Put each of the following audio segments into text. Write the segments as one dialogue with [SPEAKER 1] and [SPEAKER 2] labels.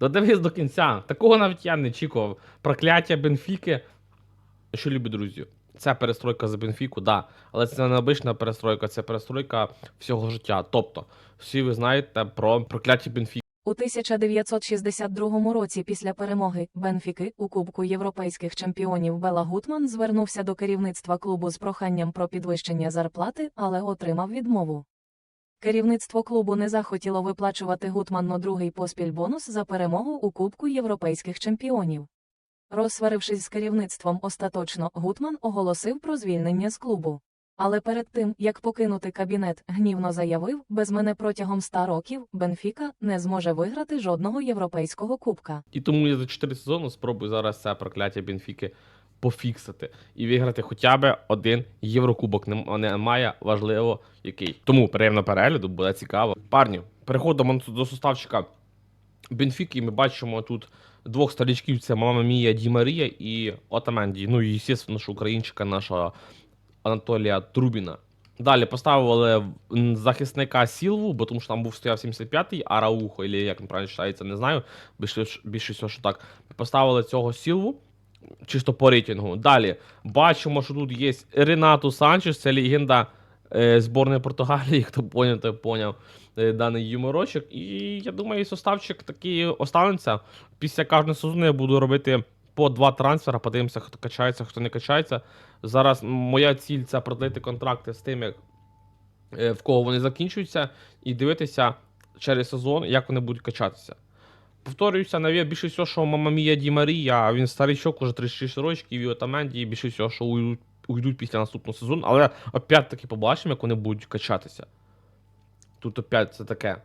[SPEAKER 1] Додивись до кінця. Такого навіть я не очікував. Прокляття Бенфіки. Що любі друзі? Це перестройка за Бенфіку, да. Але це не обична перестройка, це перестройка всього життя. Тобто, всі ви знаєте про прокляття Бенфіки.
[SPEAKER 2] У 1962 році після перемоги Бенфіки у Кубку європейських чемпіонів Бела Гутман звернувся до керівництва клубу з проханням про підвищення зарплати, але отримав відмову. Керівництво клубу не захотіло виплачувати Гутману другий поспіль бонус за перемогу у Кубку європейських чемпіонів. Розсварившись з керівництвом остаточно, Гутман оголосив про звільнення з клубу. Але перед тим, як покинути кабінет, гнівно заявив, без мене протягом 100 років Бенфіка не зможе виграти жодного європейського кубка.
[SPEAKER 1] І тому я за 4 сезони спробую зараз це прокляття Бенфіки пофіксити і виграти хоча б один Єврокубок. Немає важливо який. Тому приємно перегляду, буде цікаво. Парні, переходимо до суставчика Бенфіки. і Ми бачимо тут двох старичків: це Мама Мія Ді Марія і Отаменді. Ну і, звісно, ж українчика нашого Анатолія Трубіна. Далі поставили захисника Сілву, бо тому що там був стояв 75-й, Араухо, або як він правильно читається, не знаю. Більше, більше що так. Поставили цього Сілву, чисто по рейтингу. Далі бачимо, що тут є Ренату Санчес, це легенда е, зборної Португалії, хто поняв, той поняв е, даний юморочок. І я думаю, составчик такий останеться. Після кожного сезону я буду робити по два трансфера, подивимося, хто качається, хто не качається. Зараз моя ціль це продлити контракти з тими, е, в кого вони закінчуються, і дивитися через сезон, як вони будуть качатися. Повторююся, навіть більше всього, що Мама Мія Ді Марія, а він старичок, уже 36 років, і Отаменді, і більше всього, що уйдуть, уйдуть після наступного сезону, але опять-таки побачимо, як вони будуть качатися. Тут опять це таке.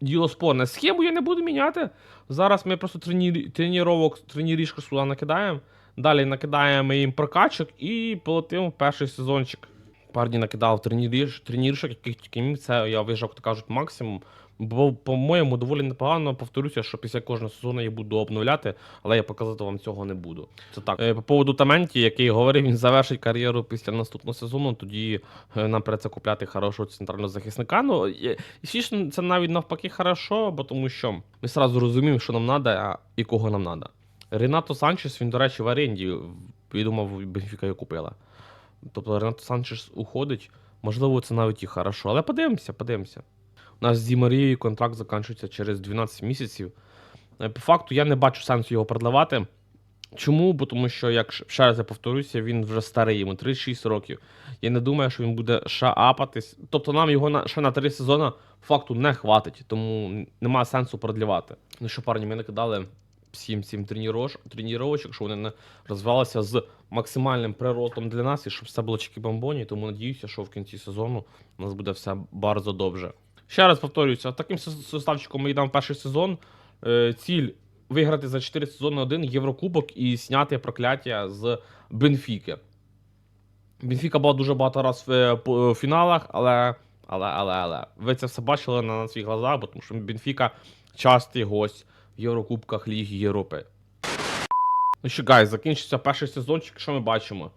[SPEAKER 1] Діло спорне. Схему я не буду міняти. Зараз ми просто тренір... треніровок, тренірішку сюди накидаємо. Далі накидаємо їм прокачок і полетимо перший сезончик. Парні накидав треніріш, треніршок, яких тільки міг. Це я виїжджав, так кажуть, максимум. Бо, по-моєму, доволі непогано. Повторюся, що після кожного сезону я буду обновляти, але я показати вам цього не буду. Це так. Е, По поводу Таменті, який говорив, він завершить кар'єру після наступного сезону, тоді е, нам придеться купляти хорошого центрального захисника. Ну, і звісно, це навіть навпаки хорошо, бо тому що ми сразу розуміємо, що нам треба і кого нам треба. Ренато Санчес, він, до речі, в оренді. Думав, Бенфіка його купила. Тобто Ренато Санчес уходить. Можливо, це навіть і хорошо. Але подивимося, подивимося. Нас з Ді Марією контракт закінчується через 12 місяців. Е, По факту я не бачу сенсу його продавати. Чому? Бо тому що, як ще раз я повторюся, він вже старий, йому 36 років. Я не думаю, що він буде ще апатись. Тобто нам його на, ще на 3 сезони факту не хватить, тому немає сенсу продлівати. Ну що, парні, ми накидали 7-7 тренірож, тренувачок, щоб вони не розвивалися з максимальним приростом для нас і щоб все було чики-бомбоні. Тому надіюся, що в кінці сезону у нас буде все bardzo добре. Ще раз повторююся, таким составчиком ми йдемо перший сезон. Е, ціль виграти за 4 сезони один Єврокубок і зняти прокляття з Бенфіки. Бенфіка була дуже багато разів в е, фіналах, але, але, але, але. Ви це все бачили на, своїх глазах, бо тому що Бенфіка частий гость в Єврокубках Ліги Європи. Ну що, гайз, закінчиться перший сезончик, що ми бачимо?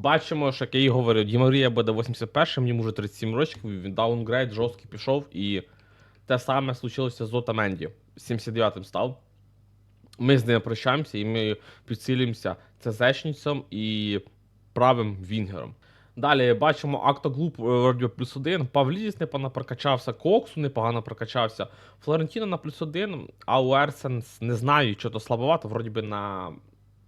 [SPEAKER 1] Бачимо, що і говорив, Ді Марія буде 81-м, йому вже 37 років, він даунгрейд жорсткий пішов, і те саме случилося з Отаменді. 79-м став. Ми з ним прощаємося і ми підсилюємося ЦЗшницем і правим Вінгером. Далі бачимо Актоглуб вроді плюс один. Павлідіс непогано прокачався, Коксу непогано прокачався. Флорентіно на плюс один, а Уерсенс не знаю, що то слабовато, вроді би на,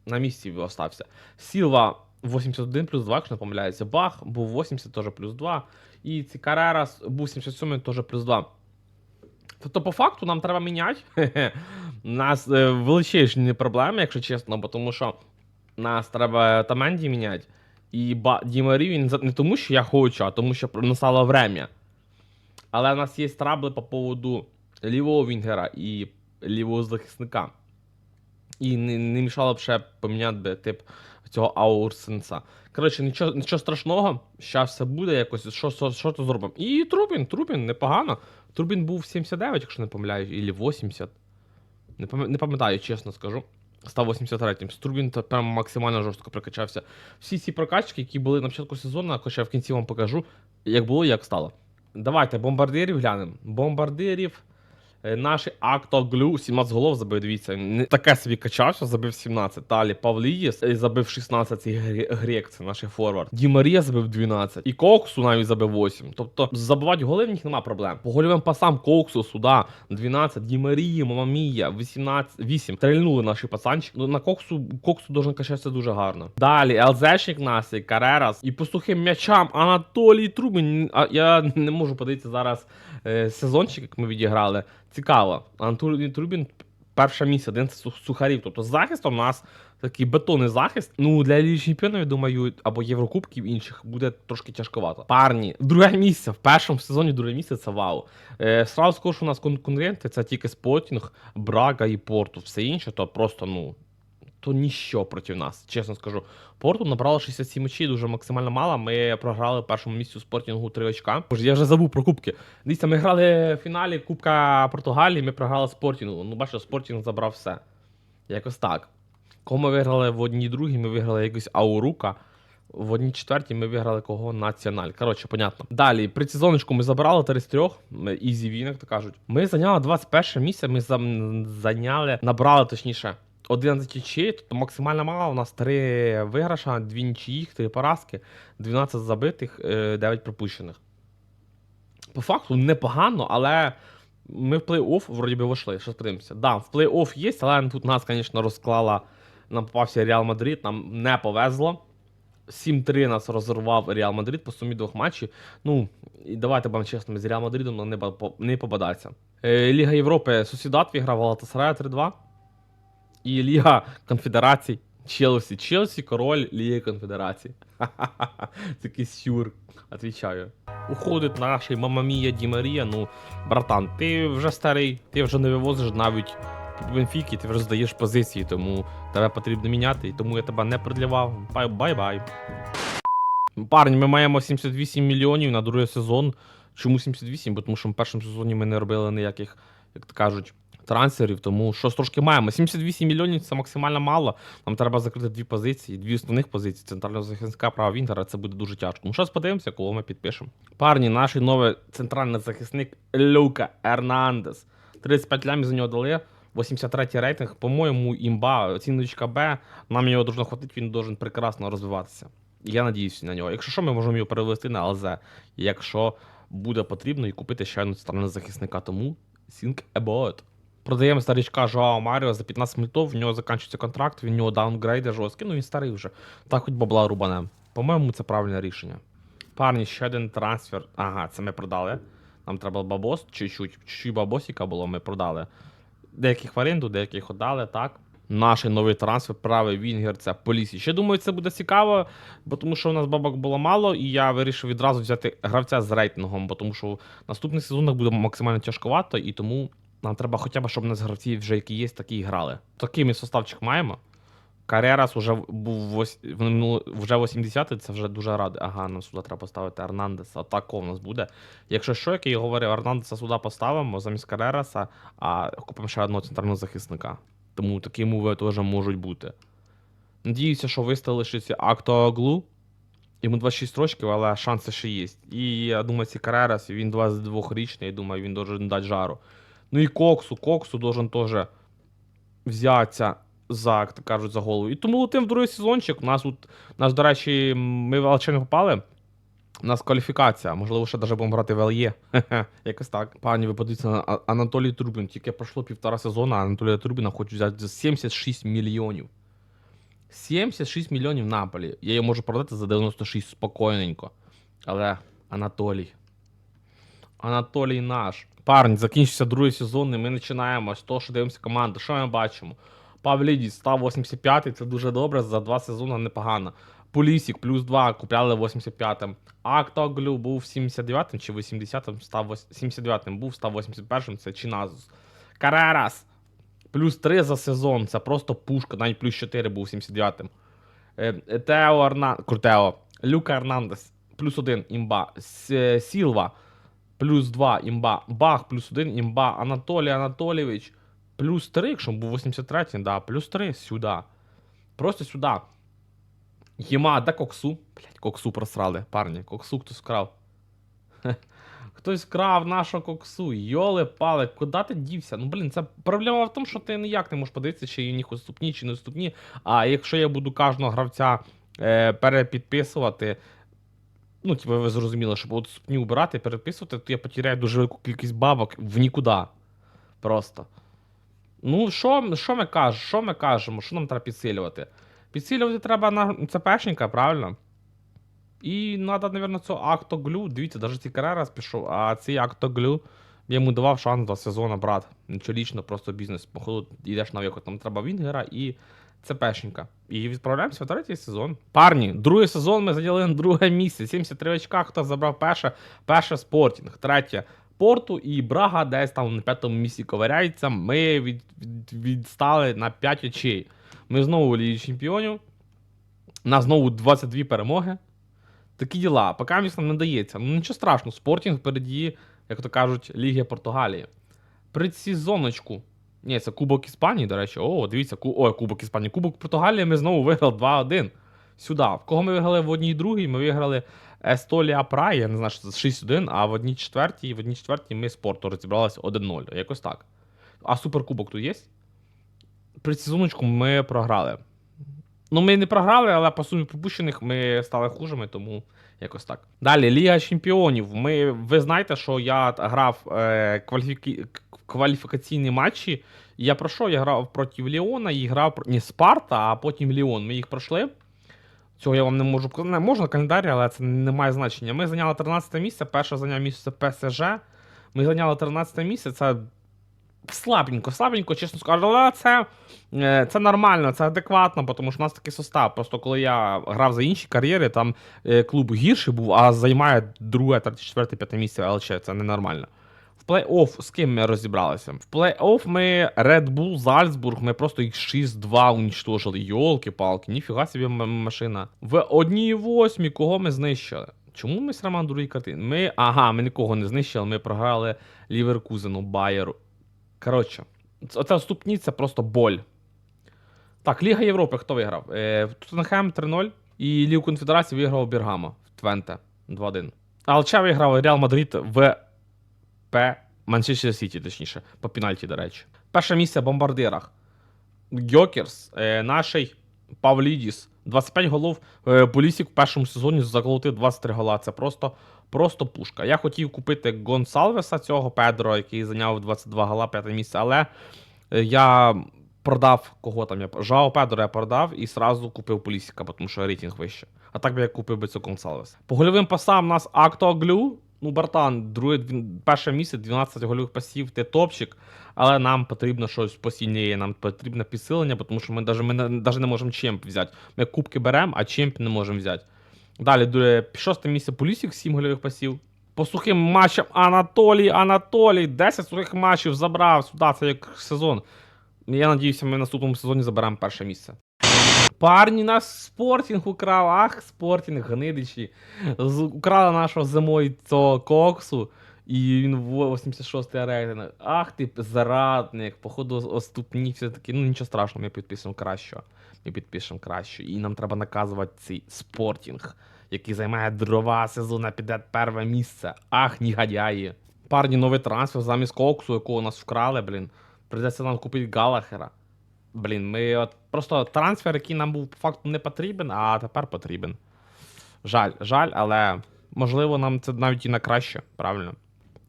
[SPEAKER 1] на місці остався. Сілва 81 плюс 2, якщо не помиляється. Бах був 80 теж плюс 2. І Цікарерас був 77 теж плюс 2. Тобто, по факту, нам треба міняти. У нас е, величезні проблеми, якщо чесно, бо тому що нас треба Таменді міняти. І ба... Ді він не тому, що я хочу, а тому, що настало время. Але в нас є трабли по поводу лівого Вінгера і лівого захисника. І не, не мішало б ще поміняти тип цього Аурсенса. Коротше, нічого, нічого страшного, зараз все буде якось, що, що, що то зробимо. І Трубін, Трубін, непогано. Трубін був 79, якщо не помиляю, або 80. Не, не пам'ятаю, чесно скажу. Став 83-м. Струбін то прям максимально жорстко прокачався. Всі ці прокачки, які були на початку сезону, хоча я в кінці вам покажу, як було, як стало. Давайте бомбардирів глянемо. Бомбардирів. Е, Наш Актоглю 17 голов забив, дивіться. Не таке собі качався, забив 17. Далі Павлієс е, забив 16, цей гре- грек, це наш форвард. Ді Марія забив 12. І Коксу навіть забив 8. Тобто забивати голи в них нема проблем. По гольовим пасам Коксу, сюди 12, Ді Марії, Мамамія, 18, 8. Стрельнули наші пацанчики. Ну на Коксу, Коксу должен качатися дуже гарно. Далі ЛЗшник нас, і Карерас. І по сухим м'ячам Анатолій Трубін. А я не можу подивитися зараз сезончик, як ми відіграли. Цікаво. Анатолій Трубін перше місце, один з сухарів. Тобто захист у нас такий бетонний захист. Ну, для Ліги Чемпіонів, я думаю, або Єврокубків інших буде трошки тяжковато. Парні, друге місце. В першому сезоні друге місце це вау. Е, сразу скажу, що у нас конкуренти це тільки Спотінг, Брага і Порту. Все інше, то просто, ну. То ніщо проти нас, чесно скажу. Порту набрало 67 очей, дуже максимально мало. Ми програли в першому місці спортінгу 3 очка. Боже, я вже забув про кубки. Дивіться, ми грали в фіналі Кубка Португалії, ми програли спортінгу. Ну, бачите, спортінг забрав все. Якось так. Кого ми виграли в одній другій, ми виграли якусь Аурука. В одній четвертій ми виграли кого Національ. Коротше, понятно. Далі, при сезоночку ми забрали 3 з 3, ізі він, як то кажуть. Ми зайняли 21 місце, ми зайняли, набрали точніше. 11 очей, тобто максимально мало. У нас 3 виграша, 2 нічиїх, 3 поразки, 12 забитих, е, 9 пропущених. По факту непогано, але ми в плей-офф вроді би вийшли. Що подивимося. Да, в плей-офф є, але тут нас, звісно, розклала. Нам попався Реал Мадрид, нам не повезло. 7-3 нас розірвав Реал Мадрид по сумі двох матчів. Ну, і давайте будемо чесними, з Реал Мадридом не, не попадається. Е, Ліга Європи Сусідат виграв Галатасарая 3-2. І Ліга Конфедерацій Челсі. Челсі, король Ліги Конфедерацій. Ха-ха-ха. Такий сюр. Отвічаю. Уходить наш Мамамія Ді Марія. Ну, братан, ти вже старий, ти вже не вивозиш навіть Бенфіки, ти вже здаєш позиції, тому тебе потрібно міняти, і тому я тебе не продлівав. Бай- Бай-бай. Парні, ми маємо 78 мільйонів на другий сезон. Чому 78? Бо тому що в першому сезоні ми не робили ніяких, як то кажуть, трансферів, тому щось трошки маємо. 78 мільйонів це максимально мало. Нам треба закрити дві позиції, дві основних позиції. Центрального захисника права Вінтера. Це буде дуже тяжко. Ну, зараз подивимося, кого ми підпишемо. Парні, наш новий центральний захисник Люка Ернандес. 35 лямів за нього дали. 83 рейтинг, по-моєму, імба, оціночка Б. Нам його должно хватити, він должен прекрасно розвиватися. Я надіюся на нього. Якщо що, ми можемо його перевести на ЛЗ. Якщо буде потрібно, і купити ще одну сторону захисника. Тому think about. Продаємо старичка Жоао Маріо за 15 мільтов, в нього закінчується контракт, він в нього даунгрейди жорсткий, ну він старий вже. Так хоч бабла рубане. По-моєму, це правильне рішення. Парні, ще один трансфер. Ага, це ми продали. Нам треба бабос, чуть-чуть, чуть-чуть бабосіка було, ми продали. Деяких в оренду, деяких отдали, так. Наш новий трансфер, правий Вінгер, це Полісі. Ще думаю, це буде цікаво, бо тому що у нас бабок було мало, і я вирішив відразу взяти гравця з рейтингом, бо тому що в наступних сезонах буде максимально тяжковато, і тому нам треба хоча б, щоб у нас гравці вже які є, такі і грали. Такий ми составчик маємо. Карерас уже був вже 80-й, це вже дуже радий. Ага, нам сюди треба поставити Ернандеса. Тако в нас буде. Якщо що, як я говорив, Ернандеса сюди поставимо замість Карераса, а купимо ще одного центрального захисника. Тому такі мови теж можуть бути. Надіюся, що виставили лишиться Актоаглу. Йому 26 років, але шанси ще є. І я думаю, ці Карерас, він 22-річний, я думаю, він должен дати жару. Ну і Коксу, Коксу должен теж взятися за, як то кажуть, за голову. І тому летим в другий сезончик. У нас тут, у нас, до речі, ми в ЛЧ не попали. У нас кваліфікація. Можливо, ще навіть будемо грати в ЛЄ. Якось так. Пані, ви подивіться на Анатолій Трубін. Тільки пройшло півтора сезону, а Анатолія Трубіна хочуть взяти за 76 мільйонів. 76 мільйонів Наполі. Я її можу продати за 96 спокійненько. Але Анатолій. Анатолій наш. Парень, закінчився другий сезон, і ми починаємо з того, що дивимося команду. Що ми бачимо? Павлідіс став 85-й, це дуже добре, за два сезони непогано. Полісік плюс 2 купляли 85-м. Актоглю був 79-м чи 80-м, став 79-м був, став 81-м, це Чиназус. Карерас плюс 3 за сезон, це просто пушка, навіть плюс 4 був 79-м. Е, е, Тео Арна... Крутео. Люка Ернандес, плюс 1 імба. Сілва, плюс 2 імба. Бах, плюс 1 імба. Анатолій Анатолійович, плюс 3, якщо був 83-й, да, плюс 3 сюди. Просто сюди. Єма, де коксу? Блять, коксу просрали, парні. Коксу хтось вкрав. Хтось крав нашу коксу, йоли пали, куди ти дівся? Ну блін, це проблема в тому, що ти ніяк не можеш подивитися, чи у них уступні, чи не уступні. А якщо я буду кожного гравця е, перепідписувати, ну, типу, ви зрозуміли, щоб от ступні убирати, переписувати, то я потеряю дуже велику кількість бабок в нікуди. Просто. Ну, що, що ми кажемо? Що ми кажемо? Що нам треба підсилювати? Підсилювати треба на ЦПшника, правильно? І треба, мабуть, цього актоглю. Дивіться, навіть тільки раз пішов, а цей актоглю я йому давав шанс до сезону, брат. Нічого лічно, просто бізнес. Походу, йдеш на виход. Нам треба Вінгера і ЦПшника. І відправляємося в третій сезон. Парні, другий сезон ми зайняли на друге місце. 73 очка, хто забрав перше, перше спортінг. Третє Порту і Брага десь там на п'ятому місці ковиряється. Ми від, від, відстали на 5 очей. Ми знову у Лігі Чемпіонів. У нас знову 22 перемоги. Такі діла. Поки нам не дається. Ну нічого страшного, спортінг впереді, як то кажуть, Ліги Португалії. Предсезоночку. Ні, це Кубок Іспанії, до речі. О, дивіться, ку... Ой, Кубок Іспанії. Кубок Португалії ми знову виграли 2-1. Сюди. В кого ми виграли в одній другій? Ми виграли Естолія Прай, я не знаю, що це 6-1, а в одній четвертій, в одній четвертій ми з Порту розібралися 1-0. Якось так. А суперкубок тут є? Предсезоночку ми програли. Ну, ми не програли, але по сумі пропущених ми стали хужими, тому якось так. Далі, Ліга Чемпіонів. Ми, ви знаєте, що я грав е, кваліфікі... кваліфікаційні матчі. Я про що? Я грав проти Ліона і грав не Спарта, а потім Ліон. Ми їх пройшли. Цього я вам не можу показати. Можна календарі, але це не має значення. Ми зайняли 13 місце, перше зайняв місце ПСЖ. Ми зайняли 13 місце. Це слабенько, слабенько, чесно скажу, але це, е, це нормально, це адекватно, тому що у нас такий состав. Просто коли я грав за інші кар'єри, там е, клуб гірший був, а займає друге, третє, четверте, п'яте місце ЛЧ. Це ненормально. В плей-офф з ким ми розібралися? В плей-офф ми Red Bull Зальцбург, ми просто їх 6-2 унічтожили. Йолки-палки, ніфіга собі машина. В одній восьмій кого ми знищили? Чому ми срамаємо другий картин? Ми. Ага, ми нікого не знищили, ми програли Ліверкузену, Байеру. Коротше, вступні це просто боль. Так, Ліга Європи хто виграв? Е, Тоттенхем 3-0 і Лігу Конфедерації виграв Біргамо в Твенте 2-1. Алча виграв Реал Мадрид в П. Манчестер Сіті, точніше, по пенальті, до речі. Перше місце в бомбардирах. Гьокерс, е, наший Павлідіс. 25 голов. Е, Полісік в першому сезоні заколотив 23 гола. Це просто, просто пушка. Я хотів купити Гонсалвеса цього Педро, який зайняв 22 гола, п'яте місце, але е, я продав кого там я Жао Педро я продав і сразу купив Полісіка, тому що рейтинг вище. А так би я купив би цього Гонсалвеса. По гольовим пасам у нас Актоглю. Ну, братан, друге, перше місце, 12 гольових пасів, ти топчик, але нам потрібно щось посильніше, нам потрібно підсилення, тому що ми навіть, ми навіть не можемо чемп взяти. Ми кубки беремо, а чемп не можемо взяти. Далі, друге, шосте місце Полісік, 7 гольових пасів. По сухим матчам Анатолій, Анатолій, 10 сухих матчів забрав сюди, це як сезон. Я надіюся, ми в наступному сезоні заберемо перше місце. Парні, нас спортінг украв, ах, спортінг, гнидичі. Украли нашого зимою цього коксу, і він в 86-й рейтинг. Ах ти зрадник, походу оступні все-таки. Ну нічого страшного, ми підпишемо кращого. Ми підпишемо краще. І нам треба наказувати цей спортінг, який займає дрова сезона, піде перше місце. Ах, негодяї. Парні, новий трансфер замість коксу, якого нас вкрали, блін. Придеться нам купити Галахера. Блін, ми от просто трансфер, який нам був по факту не потрібен, а тепер потрібен. Жаль, жаль, але можливо нам це навіть і на краще, правильно.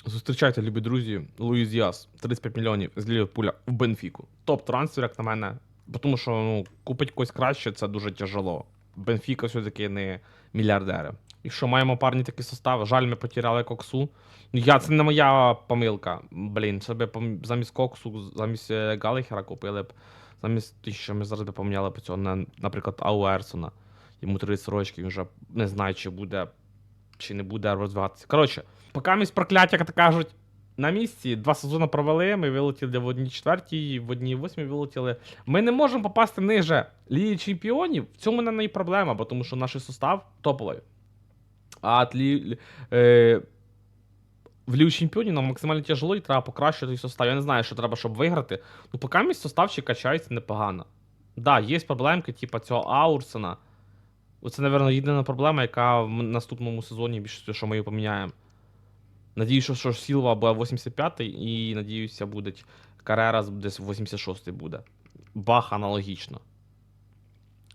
[SPEAKER 1] Зустрічайте, любі друзі, Луїс Діас, 35 мільйонів з Ліверпуля в Бенфіку. Топ-трансфер, як на мене. Тому що ну, купити когось краще це дуже тяжело. Бенфіка все-таки не мільярдери. І що маємо парні такий состав, жаль, ми потеряли коксу. Ну, Я, це не моя помилка. Блін, пом- замість коксу, замість е, Галихера купили б. Замість що ми зараз поміняли б цього, на, наприклад, Ауерсона. Йому 30 років, він вже не знає, чи буде, чи не буде розвиватися. Коротше, поки місь прокляття, як кажуть, на місці. Два сезони провели, ми вилетіли в одній четвертій, в одній восьмій вилетіли. Ми не можемо попасти ниже Ліги Чемпіонів. В цьому не проблема, бо тому що наш состав топовий. А от лі, е, в Лігу Чемпіонів нам максимально тяжело і треба покращити состав. Я не знаю, що треба, щоб виграти. Ну, поки мій состав ще качається непогано. Да, є проблемки, типу цього Аурсена. Оце, напевно, єдина проблема, яка в наступному сезоні більше, що ми її поміняємо. Надіюсь, що, що Сілва буде 85-й, і надіюся, буде Карерас десь 86-й буде. Бах аналогічно.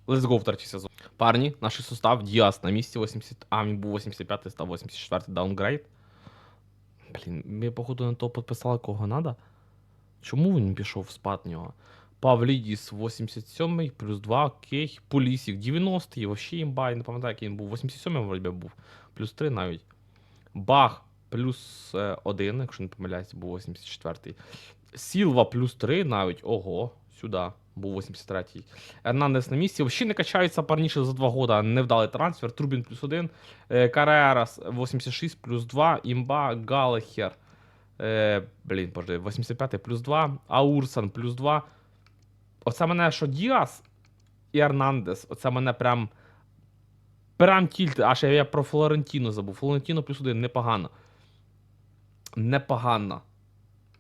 [SPEAKER 1] Let's go в третій сезон. Парні, наш состав Діас на місці 80. А, він був 85-й, став 84-й даунгрейд. Блін, ми, походу, на то підписали кого надо. Чому він пішов спад нього? Павлідіс 87 плюс 2, окей. Полісік 90 вообще імба, я не пам'ятаю, який він був. 87-й, вроді був. Плюс 3 навіть. Бах плюс 1, якщо не помиляюсь, був 84-й. Сілва плюс 3 навіть. Ого, сюди. Був 83-й. Ернандес на місці. Взагалі не качається парніше за 2 года. Невдалий трансфер. Трубін плюс 1. Е, Карерас 86 плюс 2. Імба Галехер. Е, блін, боже, 85 плюс 2. Аурсан плюс 2. Оце мене, що Діас і Ернандес. Оце мене прям. Прям тільти. Аж я про Флорентіно забув. Флорентіно плюс 1 непогано. Непогано.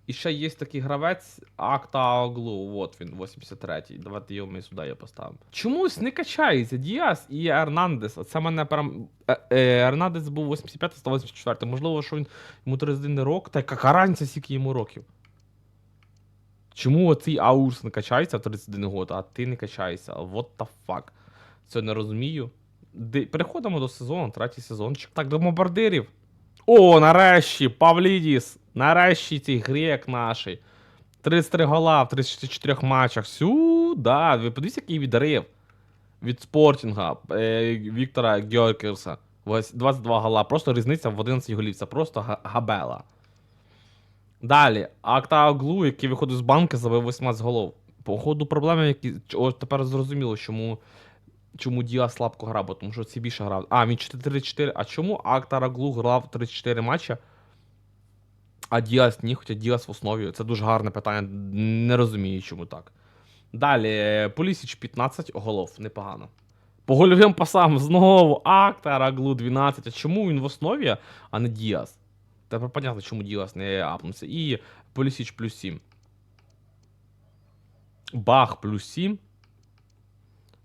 [SPEAKER 1] І ще є такий гравець Акта Оглу. От він, 83-й. Давайте його ми сюди я поставимо. Чомусь не качається Діас і Ернандес. Оце мене прям. Е, е, Ернандес був 85 став 84 Можливо, що він йому 31 рок. Та яка разниця, скільки йому років? Чому оцей Аурс не качається в 31 год, а ти не качаєшся? What the fuck? Це не розумію. Переходимо до сезону, третій сезончик. Так, до бомбардирів. О, нарешті, Павлідіс. Нарешті цей грек наший. 33 гола в 34 матчах. Сюда. Ви подивіться, який відрив. Від спортінга е, Віктора Гьоркерса. 22 гола. Просто різниця в 11 голів. Це просто габела. Далі. Актаоглу, який виходить з банки, забив 18 голов. По ходу проблеми, які. О, тепер зрозуміло, чому. Чому Діа слабко грав, бо тому що ці більше грав. А, він 4-4. А чому Актараглу грав 34 матча, а Діас ні, хоча Діас в основі. Це дуже гарне питання. Не розумію, чому так. Далі, Полісіч 15 голов, непогано. По гольовим пасам знову Актараглу 12. А чому він в основі, а не Діас? Тепер понятно, чому Діас не апнувся. І Полісіч плюс 7. Бах плюс 7.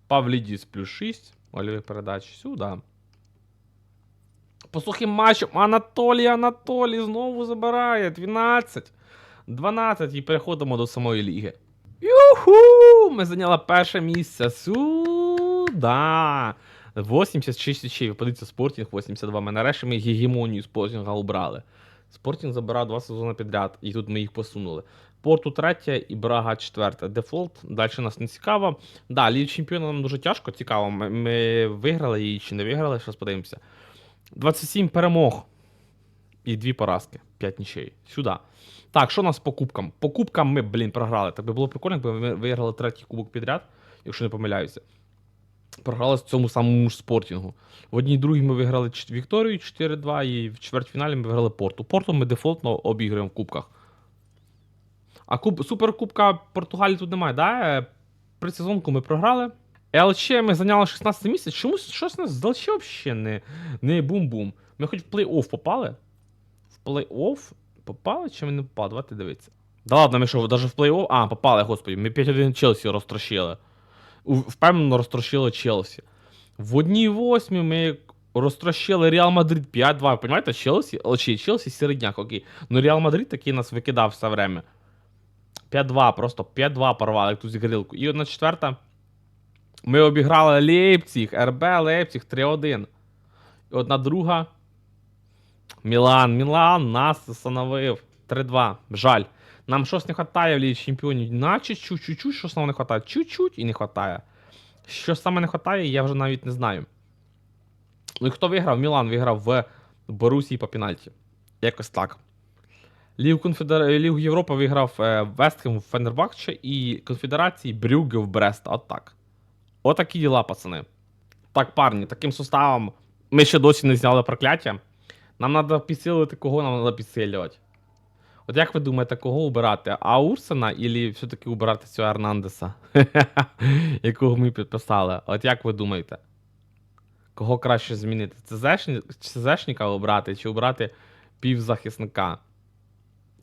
[SPEAKER 1] Павлідіс плюс 6. Гольових передач сюди. По сухим матчам Анатолій Анатолій знову забирає 12. 12 і переходимо до самої ліги. Юху! Ми зайняли перше місце. Сюда. 86 очей. Подивіться, Спортінг 82. Ми нарешті ми гегемонію Спортінга убрали. Спортінг забирав два сезони підряд, і тут ми їх посунули. Порту третє і Брага четверте. Дефолт. Далі нас не цікаво. Да, Ліг чемпіона нам дуже тяжко, цікаво. Ми, ми виграли її чи не виграли, зараз подивимося. 27 перемог і дві поразки. 5 нічей. Сюди. Так, що у нас по кубкам? По кубкам ми, блін, програли. Так би було прикольно, якби ми виграли третій кубок підряд, якщо не помиляюся. Програли в цьому самому ж спортінгу. В одній другій ми виграли Вікторію 4-2, і в чвертьфіналі ми виграли Порту. Порту ми дефолтно обіграємо в кубках. А куб... суперкубка Португалії тут немає, да? Е, Предсезонку ми програли. ЛЧ ми зайняли 16 місце. Чомусь щось нас з взагалі не, не бум-бум. Ми хоч в плей-офф попали. В плей-офф попали чи ми не попали? Давайте дивитися. Да ладно, ми що, навіть в плей-офф. А, попали, господи, ми 5-1 Челсі розтрощили. Впевнено розтрощили Челсі. В одній восьмій ми розтрощили Реал Мадрид 5-2. Ви розумієте, Челсі, Челсі середняк, окей. Ну Реал Мадрид такий нас викидав все время. 5-2, просто 5-2 порвали ту зігрілку. І одна четверта. Ми обіграли Лейпціг, РБ Лейпціг 3-1. І одна друга. Мілан. Мілан нас встановив 3-2. Жаль. Нам щось не вистачає в Лігі Чемпіонів. Наче чуть-чуть щось нам не вистачає. Чуть-чуть і не вистачає. Що саме не вистачає, я вже навіть не знаю. Ну і хто виграв? Мілан виграв в Борусії по пенальті. Якось так. Лігу, Конфедер... Лігу Європи виграв е, Вестхем в Фенербахче і Конфедерації Брюгге в Брест. От так. Отакі діла, пацани. Так, парні, таким составом ми ще досі не зняли прокляття. Нам треба підсилити, кого нам треба підсилювати. От як ви думаєте, кого обирати? Аурсена і все-таки обирати цього Ернандеса? Якого ми підписали? От як ви думаєте? Кого краще змінити? ЦЗшника обрати чи обрати півзахисника?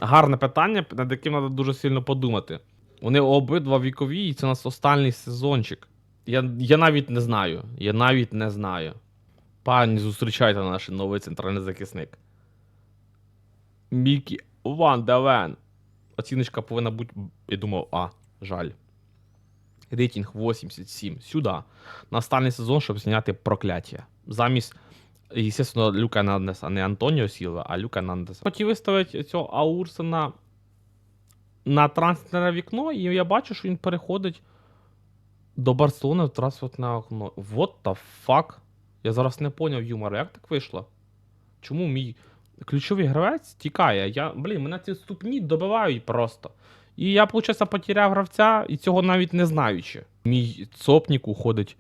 [SPEAKER 1] Гарне питання, над яким треба дуже сильно подумати. Вони обидва вікові, і це у нас останній сезончик. Я, я навіть не знаю. Я навіть не знаю. Пані, зустрічайте наш новий центральний захисник. Мікі Ван Девен. Оціночка повинна бути. Я думав, а, жаль. Рейтинг 87. Сюди. На останній сезон, щоб зняти прокляття. Замість, естественно, Люка Нандеса, не Антоніо Сілва, а Люка Нандеса. Хотів виставити цього Аурсена на трансферне вікно, і я бачу, що він переходить до Барселони в трансферне окно. What the fuck? Я зараз не поняв юмору, як так вийшло? Чому мій ключовий гравець тікає? Я, блін, мене ці ступні добивають просто. І я, виходить, потеряв гравця, і цього навіть не знаючи. Мій цопнік уходить.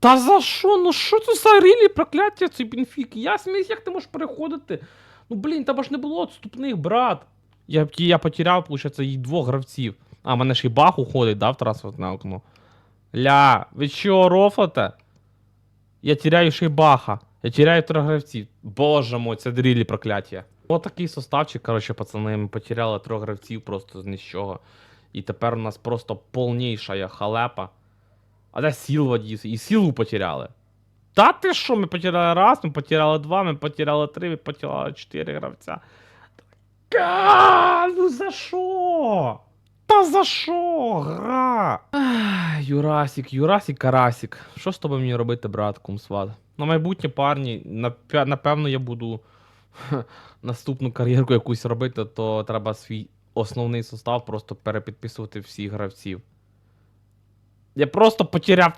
[SPEAKER 1] Та за що? Ну що це за рілі прокляття цієї бінфіки? Я сміюсь, як ти можеш переходити? Ну блін, тебе ж не було відступних, брат. Я, я потеряв, виходить, їх двох гравців. А, мене ж і бах уходить, да, в трансферне окно. Ля, ви що, рофлите? Я теряю ще й баха. Я теряю трьох гравців. Боже мой, це дрілі прокляття. Ось такий составчик, коротше, пацани, ми потеряли трьох гравців просто з нічого. І тепер у нас просто повніша халепа. А де Сілва дівся? І Сілву потеряли. Та ти що, ми потеряли раз, ми потеряли два, ми потеряли три, ми потеряли чотири гравця. Ка, ну за що? Та за що? Гра? Ах, Юрасік, Юрасік, Карасік. Що з тобою мені робити, брат, кумсват? На майбутнє парні, напевно, я буду наступну кар'єрку якусь робити, то треба свій основний состав просто перепідписувати всіх гравців. Я просто потеряв.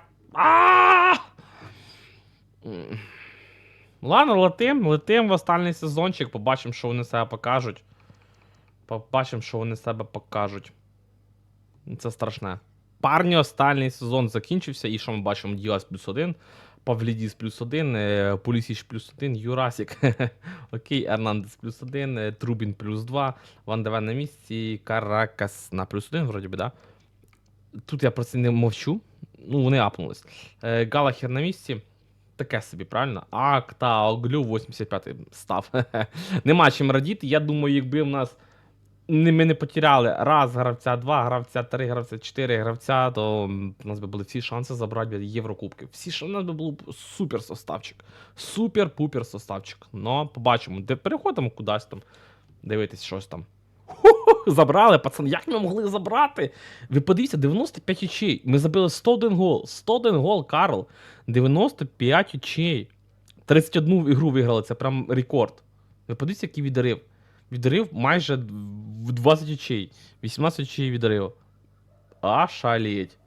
[SPEAKER 1] Ладно, летим, летим в останній сезончик, побачимо, що вони себе покажуть. Побачимо, що вони себе покажуть. Це страшне. Парні, останній сезон закінчився, і що ми бачимо? Діас плюс один, Павлідіс плюс один, е, Полісіч плюс один, Юрасік. Окей, Ернандес плюс один, е, Трубін плюс два, Ван Девен на місці, Каракас на плюс один, вроді би, да? Тут я про це не мовчу. Ну, вони апнулись. Е, Галахер на місці. Таке собі, правильно? Ак та Оглю 85 став. Нема чим радіти. Я думаю, якби в нас ми не потеряли раз гравця, два гравця, три гравця, чотири гравця, то у нас би були всі шанси забрати Єврокубки. Всі шанси, у нас би був супер составчик. Супер-пупер составчик. Ну, побачимо. Де переходимо кудись там. Дивитись щось там. Забрали, пацани, як ми могли забрати? Ви подивіться, 95 очей. Ми забили 101 гол. 101 гол, Карл. 95 очей. 31 ігру виграли, це прям рекорд. Ви подивіться, який відрив. Відрив майже в 20 очей. 18 очей відрив. А шалеть.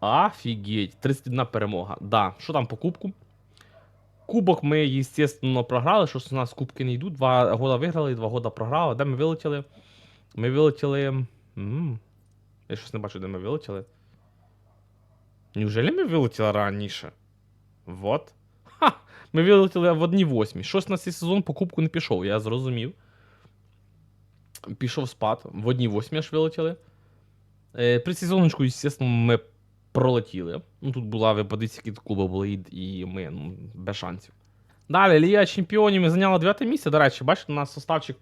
[SPEAKER 1] Офігеть. 31 перемога. Да. Що там по кубку? Кубок ми, естественно, програли. Що у нас кубки не йдуть. Два года виграли, два года програли. Де ми вилетіли? Ми вилетіли. м Я щось не бачу, де ми вилетіли. Неужели ми вилетіли раніше? Вот. Ха! Ми вилетіли в одній восьмій. Щось на цей сезон по кубку не пішов, я зрозумів. Пішов спад. В одній восьмій аж вилетіли. Е, при сезоночку, звісно, ми пролетіли. Ну, тут була випадиця, які клуби були, і, ми ну, без шансів. Далі, Ліга Чемпіонів ми зайняли 9 місце. До речі, бачите, у нас составчик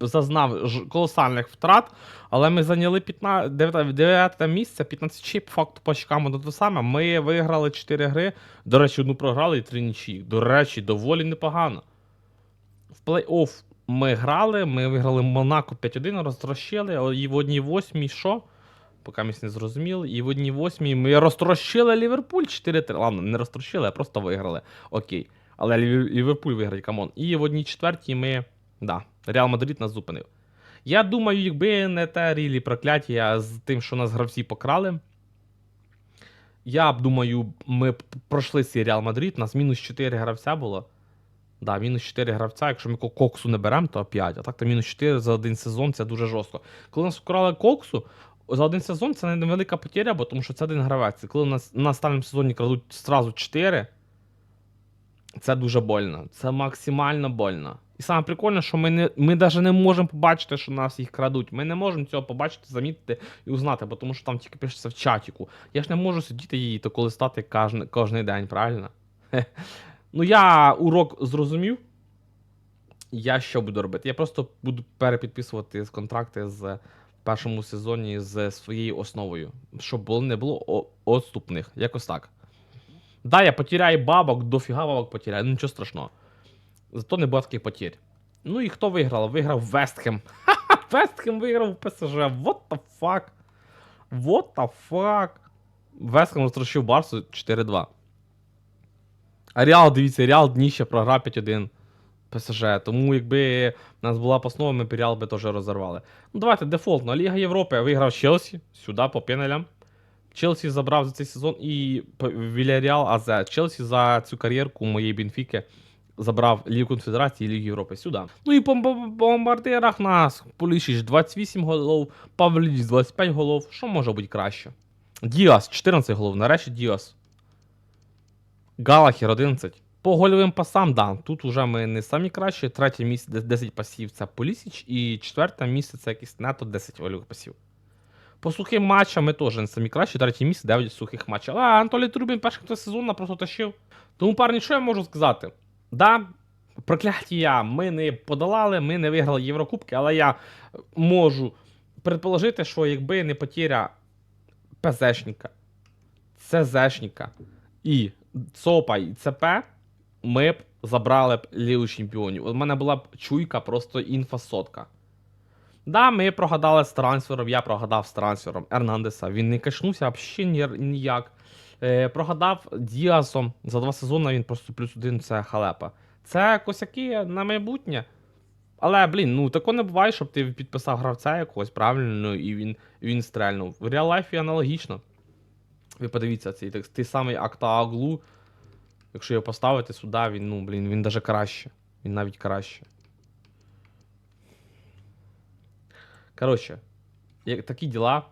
[SPEAKER 1] зазнав колосальних втрат, але ми зайняли 15, 9, 9 місце, 15 чіп, по факту по очкам до саме. Ми виграли 4 гри. До речі, одну програли і 3 нічі. До речі, доволі непогано. В плей-офф ми грали, ми виграли Монако 5-1, розтрощили, і в одній восьмій що? Поки ми не зрозуміли. І в одній восьмій ми розтрощили Ліверпуль 4-3. Ладно, не розтрощили, а просто виграли. Окей. Але Ліверпуль виграє, камон. І в одній четвертій ми. Да, Реал Мадрид нас зупинив. Я думаю, якби не те рілі прокляття з тим, що нас гравці покрали. Я б думаю, ми пройшли цей Реал Мадрид, нас мінус 4 гравця було. Да, мінус 4 гравця. Якщо ми коксу не беремо, то 5. А так то мінус 4 за один сезон це дуже жорстко. Коли нас вкрали коксу, за один сезон це невелика потеря, бо тому що це один гравець. Коли у нас на останньому сезоні крадуть зразу 4, це дуже больно. Це максимально больно. І саме прикольне, що ми не ми навіть не можемо побачити, що нас їх крадуть. Ми не можемо цього побачити, замітити і узнати, бо тому що там тільки пишеться в чатіку. Я ж не можу сидіти її то коли стати кожен, кожний день, правильно? Ну, я урок зрозумів. Я що буду робити? Я просто буду перепідписувати контракти з першому сезоні з своєю основою, щоб було, не було отступних. Якось так. Да, я потеряю бабок, дофіга бабок потеряю, ну нічого страшного. Зато не буде таких потерь. Ну і хто виграв? Виграв Вестхем. Вестхем виграв ПСЖ. What the fuck? What the fuck? Вестхем розтрощив Барсу 4-2. А Реал, дивіться, Реал дніще програв 5-1 ПСЖ. Тому якби в нас була поснова, ми б Реал би теж розірвали. Ну давайте дефолтно. Ліга Європи виграв Челсі. Сюди по пенелям. Челсі забрав за цей сезон і Вільяріал АЗ. Челсі за цю кар'єрку моєї Бенфіки забрав Лігу Конфедерації і Лігу Європи сюди. Ну і по бом- бомбардирах нас Полішіч 28 голов, Павліч 25 голов. Що може бути краще? Діас 14 голов, нарешті Діас. Галахер 11. По гольовим пасам, да, тут уже ми не самі кращі. Третє місце 10 пасів це Полісіч, і четверте місце це якийсь нето 10 гольових пасів. По сухим матчам ми теж не самі кращі, третє місце 9 сухих матчів. А Анатолій Трубін перший сезон просто тащив. Тому, парні, що я можу сказати? Да, прокляття ми не подолали, ми не виграли Єврокубки, але я можу предположити, що якби не потеря ПЗшника, ЦЗшника і ЦОПа і ЦП, ми б забрали б Лігу Чемпіонів. У мене була б чуйка, просто інфосотка. Да, ми прогадали з трансфером, я прогадав з трансфером Ернандеса. Він не качнувся взагалі ні- ніяк. Е, прогадав Діасом. За два сезони він просто плюс один це халепа. Це косяки на майбутнє. Але, блін, ну тако не буває, щоб ти підписав гравця якогось правильно, і він, він стрельнув. В реал-лайфі аналогічно. Ви подивіться, цей текст. Той самий Актааглу. Якщо його поставити сюди, він, ну, блін, він даже краще. Він навіть краще. Коротше, такі діла.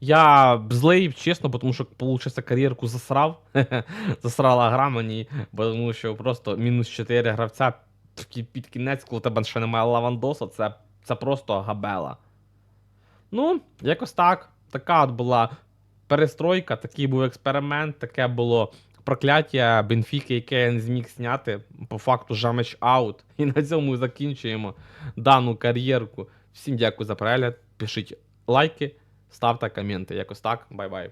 [SPEAKER 1] Я злий, чесно, тому що, получився, кар'єрку засрав. Засрала гра мені, тому що просто мінус 4 гравця під кінець, коли тебе ще немає лавандоса, це, це просто габела. Ну, якось так. Така от була перестройка, такий був експеримент, таке було прокляття Бенфіки, яке я не зміг зняти. По факту жамеч аут. І на цьому закінчуємо дану кар'єрку. Всім дякую за перегляд. Пишіть лайки, ставте коменти. Якось так. Бай-бай.